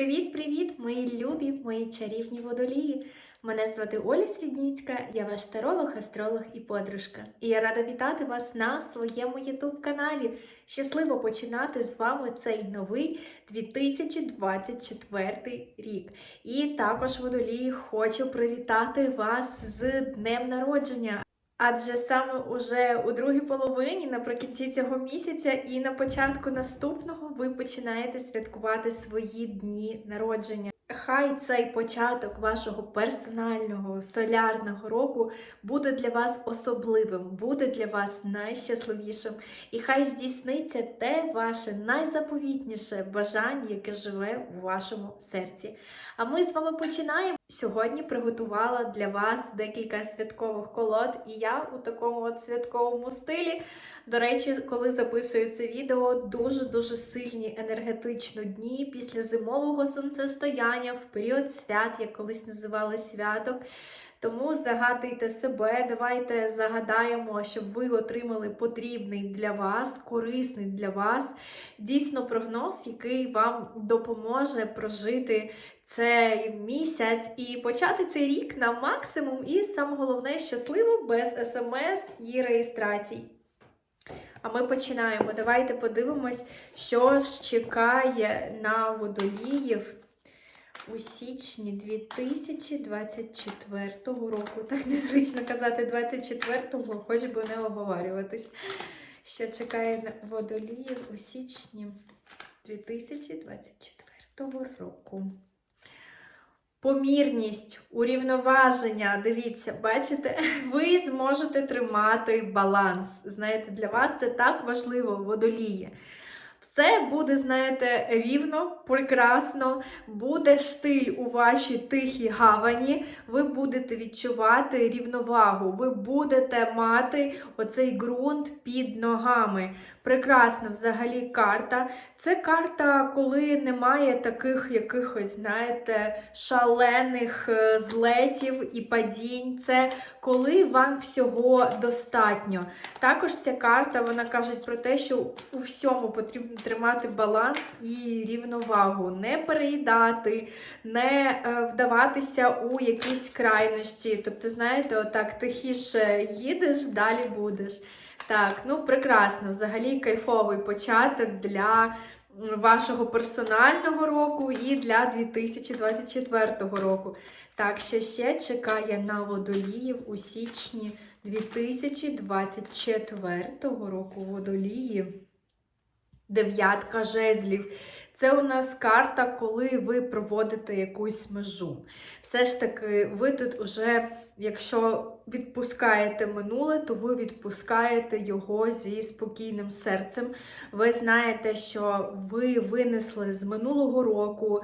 Привіт-привіт, мої любі, мої чарівні водолії! Мене звати Оля Свідніцька, я ваш таролог, астролог і подружка. І я рада вітати вас на своєму youtube каналі. Щасливо починати з вами цей новий 2024 рік. І також водолії хочу привітати вас з днем народження. Адже саме уже у другій половині, наприкінці цього місяця і на початку наступного ви починаєте святкувати свої дні народження. Хай цей початок вашого персонального солярного року буде для вас особливим, буде для вас найщасливішим, і хай здійсниться те ваше найзаповітніше бажання, яке живе у вашому серці. А ми з вами починаємо. Сьогодні приготувала для вас декілька святкових колод, і я у такому от святковому стилі. До речі, коли записую це відео, дуже-дуже сильні енергетично дні після зимового сонцестояння, в період свят, як колись називали святок. Тому загадуйте себе, давайте загадаємо, щоб ви отримали потрібний для вас, корисний для вас дійсно прогноз, який вам допоможе прожити цей місяць і почати цей рік на максимум, і саме головне щасливо, без смс і реєстрацій. А ми починаємо. Давайте подивимось, що ж чекає на водоліїв у січні 2024 року. Так незвично казати 24-го, хоч би не оговарюватись. Що чекає водоліїв у січні 2024 року. Помірність, урівноваження, дивіться, бачите, ви зможете тримати баланс. Знаєте, для вас це так важливо, водоліє. Все буде, знаєте, рівно, прекрасно, буде штиль у вашій тихій гавані, ви будете відчувати рівновагу, ви будете мати оцей ґрунт під ногами. Прекрасна взагалі карта. Це карта, коли немає таких якихось, знаєте, шалених е, злетів і падінь. Це коли вам всього достатньо. Також ця карта вона каже про те, що у всьому потрібно тримати баланс і рівновагу, не переїдати, не е, вдаватися у якісь крайності. Тобто, знаєте, отак тихіше їдеш, далі будеш. Так, ну прекрасно, взагалі кайфовий початок для вашого персонального року і для 2024 року. Так, що ще чекає на водоліїв у січні 2024 року водоліїв. Дев'ятка жезлів. Це у нас карта, коли ви проводите якусь межу. Все ж таки, ви тут уже, якщо відпускаєте минуле, то ви відпускаєте його зі спокійним серцем. Ви знаєте, що ви винесли з минулого року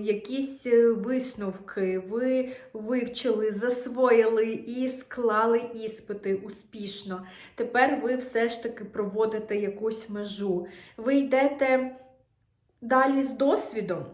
якісь висновки, ви вивчили, засвоїли і склали іспити успішно. Тепер ви все ж таки проводите якусь межу. Ви йдете далі з досвідом.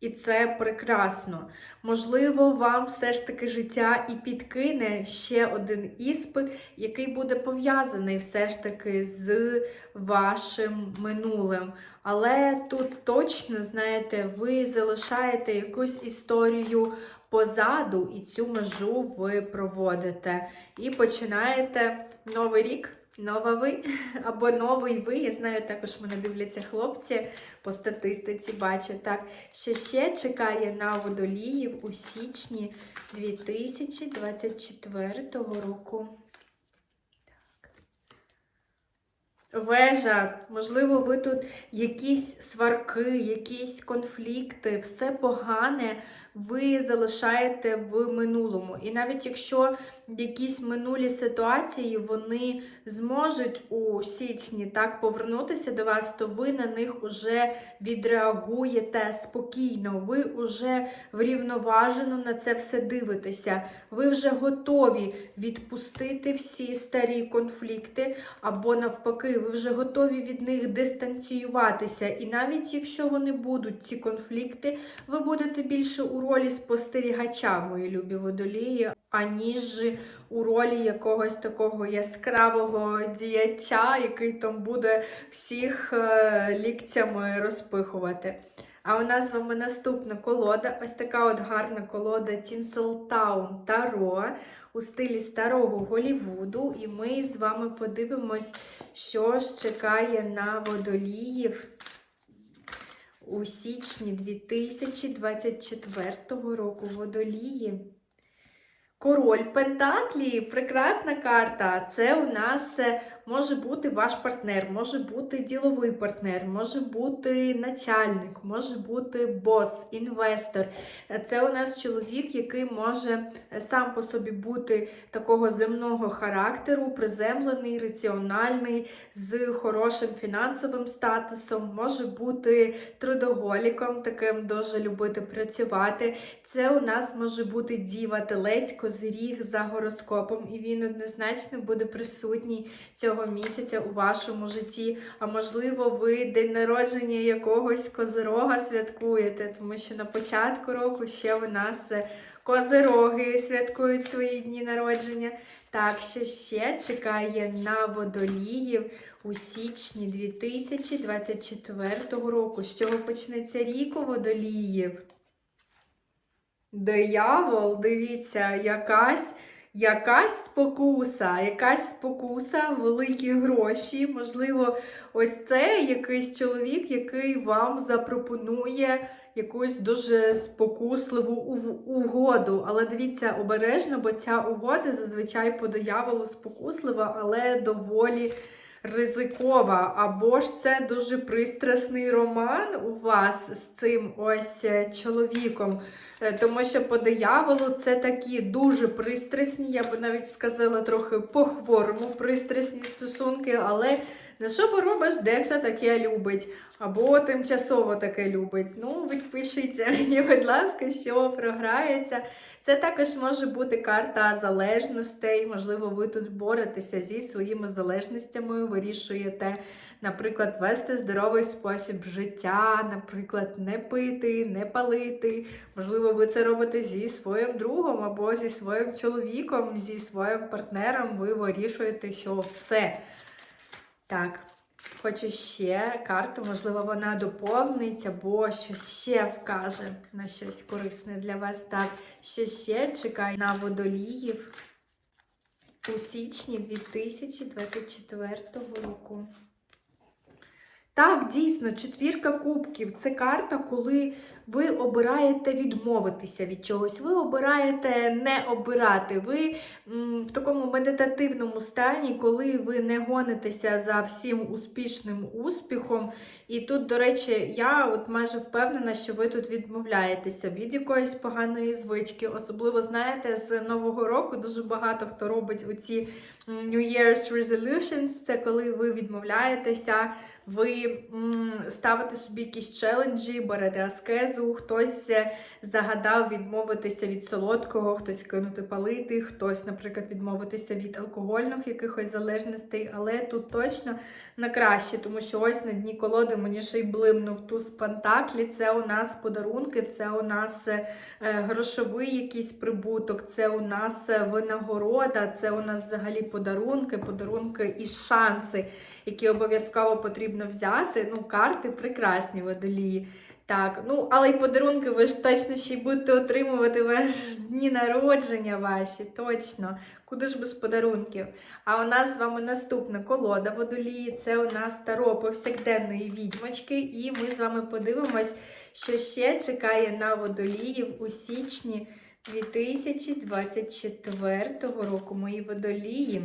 І це прекрасно. Можливо, вам все ж таки життя і підкине ще один іспит, який буде пов'язаний все ж таки з вашим минулим. Але тут точно, знаєте, ви залишаєте якусь історію позаду, і цю межу ви проводите. І починаєте новий рік. Нова ви або новий ви. Я знаю, також мене дивляться хлопці по статистиці, бачу. Так, що ще чекає на водоліїв у січні 2024 року. Вежа, можливо, ви тут якісь сварки, якісь конфлікти, все погане ви залишаєте в минулому. І навіть якщо якісь минулі ситуації вони зможуть у січні так повернутися до вас, то ви на них вже відреагуєте спокійно, ви вже врівноважено на це все дивитеся. Ви вже готові відпустити всі старі конфлікти, або навпаки, ви вже готові від них дистанціюватися. І навіть якщо вони будуть, ці конфлікти, ви будете більше у ролі спостерігача, мої любі водолії, аніж у ролі якогось такого яскравого діяча, який там буде всіх е, ліктями розпихувати. А у нас з вами наступна колода. Ось така от гарна колода Tinseltown Таро у стилі старого Голівуду. І ми з вами подивимось, що ж чекає на водоліїв у січні 2024 року водолії. Король Пентаклі, прекрасна карта. Це у нас е, може бути ваш партнер, може бути діловий партнер, може бути начальник, може бути бос, інвестор. Е, Це у нас чоловік, який може е, сам по собі бути такого земного характеру, приземлений, раціональний, з хорошим фінансовим статусом, може бути трудоголіком, таким дуже любити працювати. Це у нас може бути діва телець, козиріг за гороскопом, і він однозначно буде присутній цього місяця у вашому житті. А можливо, ви день народження якогось козирога святкуєте, тому що на початку року ще у нас е, козироги святкують свої дні народження. Так, що ще чекає на водоліїв у січні 2024 року. З чого почнеться рік у водоліїв? Диявол, дивіться, якась, якась спокуса, якась спокуса, великі гроші. Можливо, ось це якийсь чоловік, який вам запропонує якусь дуже спокусливу угоду. Але дивіться обережно, бо ця угода зазвичай по дияволу спокуслива, але доволі ризикова. Або ж це дуже пристрасний роман у вас з цим ось е, чоловіком. Е, Тому що по дияволу це такі дуже пристрасні, я би навіть сказала, трохи по-хворому пристрасні стосунки, але на що поробиш, дехто таке любить, або тимчасово таке любить. Ну, відпишіться мені, будь ласка, що програється. Це також може бути карта залежностей. Можливо, ви тут боретеся зі своїми залежностями, вирішуєте, наприклад, вести здоровий спосіб життя, наприклад, не пити, не палити. Можливо, ви це робите зі своїм другом або зі своїм чоловіком, зі своїм партнером. Ви вирішуєте, що все. Так, хочу ще карту, можливо, вона доповнить або щось ще вкаже на щось корисне для вас. Так, що ще чекає на водоліїв у січні 2024 року. Так, дійсно, четвірка кубків це карта, коли ви обираєте відмовитися від чогось, ви обираєте не обирати. Ви м, в такому медитативному стані, коли ви не гонитеся за всім успішним успіхом. І тут, до речі, я от майже впевнена, що ви тут відмовляєтеся від якоїсь поганої звички. Особливо, знаєте, з Нового року дуже багато хто робить оці New Year's Resolutions, це коли ви відмовляєтеся. Ви ставите собі якісь челенджі, берете аскезу, хтось е, загадав відмовитися від солодкого, хтось кинути палити, хтось, наприклад, відмовитися від алкогольних якихось залежностей, але тут точно на краще, тому що ось на дні колоди мені ще й блимнув туз пентаклі. Це у нас подарунки, це у нас е, е, грошовий якийсь прибуток, це у нас винагорода, це у нас взагалі подарунки, подарунки і шанси, які обов'язково потрібно взяти. Ну, карти прекрасні водолії. Так, ну, але й подарунки ви ж точно ще й будете отримувати ваші дні народження ваші, точно. Куди ж без подарунків? А у нас з вами наступна колода водолії. Це у нас таро повсякденної відьмочки. І ми з вами подивимось, що ще чекає на водоліїв у січні 2024 року. Мої водолії.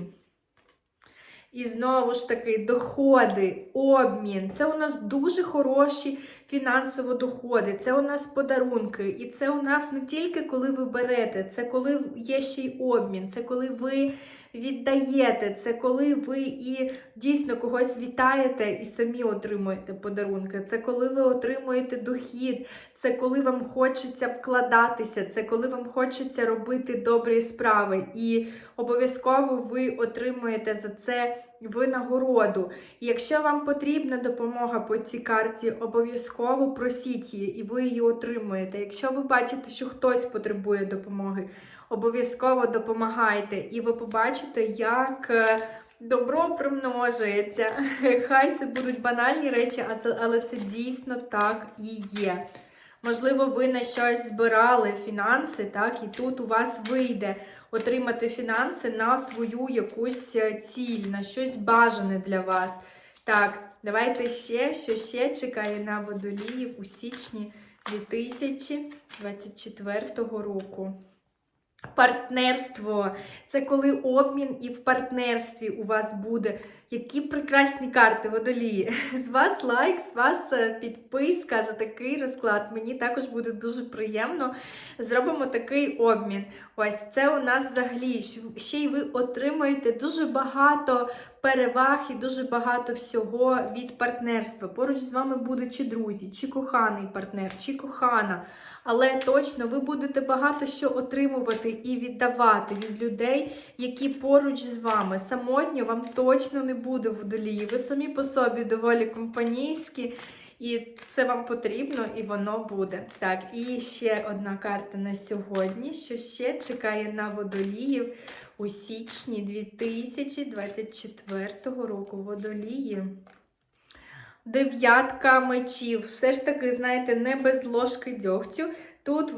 І знову ж таки, доходи, обмін. Це у нас дуже хороші фінансово доходи, це у нас подарунки. І це у нас не тільки коли ви берете, це коли є ще й обмін, це коли ви віддаєте, це коли ви і дійсно когось вітаєте і самі отримуєте подарунки. Це коли ви отримуєте дохід, це коли вам хочеться вкладатися, це коли вам хочеться робити добрі справи. І обов'язково ви отримуєте за це винагороду. І якщо вам потрібна допомога по цій карті, обов'язково просіть її, і ви її отримуєте. Якщо ви бачите, що хтось потребує допомоги, обов'язково допомагайте. І ви побачите, як е, Добро примножується. Хай це будуть банальні речі, але це дійсно так і є. Можливо, ви на щось збирали фінанси, так, і тут у вас вийде отримати фінанси на свою якусь е, ціль, на щось бажане для вас. Так, давайте ще, що ще чекає на водоліїв у січні 2024 року. Партнерство це коли обмін і в партнерстві у вас буде. Які прекрасні карти водолії. З вас лайк, з вас е, підписка за такий розклад. Мені також буде дуже приємно. Зробимо такий обмін. Ось це у нас взагалі. Ще й ви отримаєте дуже багато переваг і дуже багато всього від партнерства. Поруч з вами буде чи друзі, чи коханий партнер, чи кохана. Але точно ви будете багато що отримувати і віддавати від людей, які поруч з вами. Самотньо вам точно не буде водолії. Ви самі по собі доволі компанійські, і це вам потрібно, і воно буде. Так, і ще одна карта на сьогодні, що ще чекає на водоліїв у січні 2024 року. Водолії. Дев'ятка мечів. Все ж таки, знаєте, не без ложки дьогтю. Тут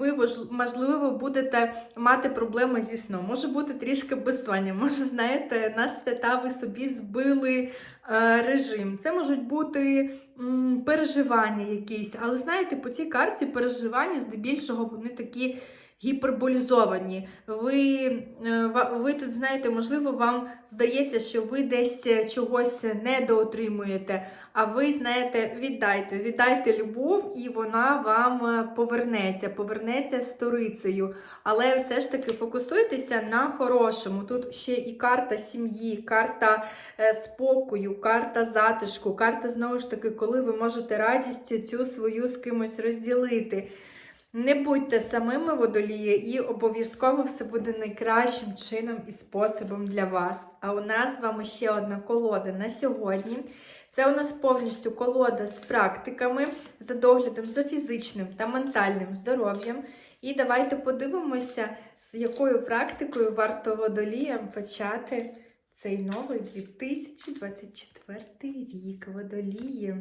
ви, можливо, будете мати проблеми зі сном. Може бути трішки безсоння. Може, знаєте, на свята ви собі збили е, режим. Це можуть бути переживання якісь. Але знаєте, по цій карті переживання здебільшого вони такі гіперболізовані. Ви, е, ви тут знаєте, можливо, вам здається, що ви десь е, чогось недоотримуєте. А ви знаєте, віддайте, віддайте любов, і вона вам е, повернеться, повернеться сторицею. Але все ж таки фокусуйтеся на хорошому. Тут ще і карта сім'ї, карта спокою, карта затишку, карта знову ж таки, коли ви можете радість цю свою з кимось розділити. Не будьте самими водолії, і обов'язково все буде найкращим чином і способом для вас. А у нас з вами ще одна колода на сьогодні. Це у нас повністю колода з практиками, за доглядом за фізичним та ментальним здоров'ям. І давайте подивимося, з якою практикою варто водоліям почати цей новий 2024 рік. Водолії.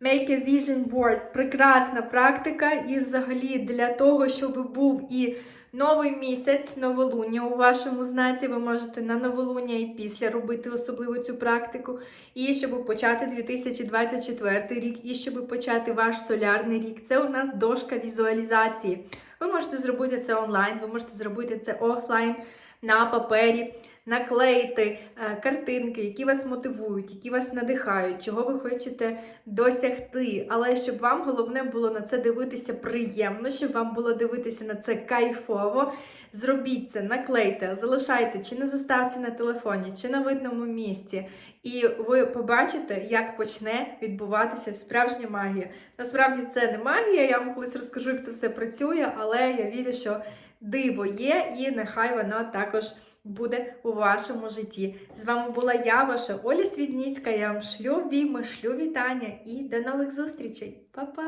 Make a Vision Board прекрасна практика, і взагалі для того, щоб був і новий місяць, новолуння у вашому знаці, ви можете на новолуння і після робити особливо цю практику. І щоб почати 2024 рік, і щоб почати ваш солярний рік. Це у нас дошка візуалізації. Ви можете зробити це онлайн, ви можете зробити це офлайн на папері наклеїти е, картинки, які вас мотивують, які вас надихають, чого ви хочете досягти. Але щоб вам головне було на це дивитися приємно, щоб вам було дивитися на це кайфово. Зробіть це, наклейте, залишайте чи на заставці на телефоні, чи на видному місці. І ви побачите, як почне відбуватися справжня магія. Насправді це не магія, я вам колись розкажу, як це все працює, але я вірю, що диво є, і нехай воно також буде у вашому житті. З вами була я, ваша Оля Свідніцька. Я вам шлю обійми, шлю вітання і до нових зустрічей. Па-па!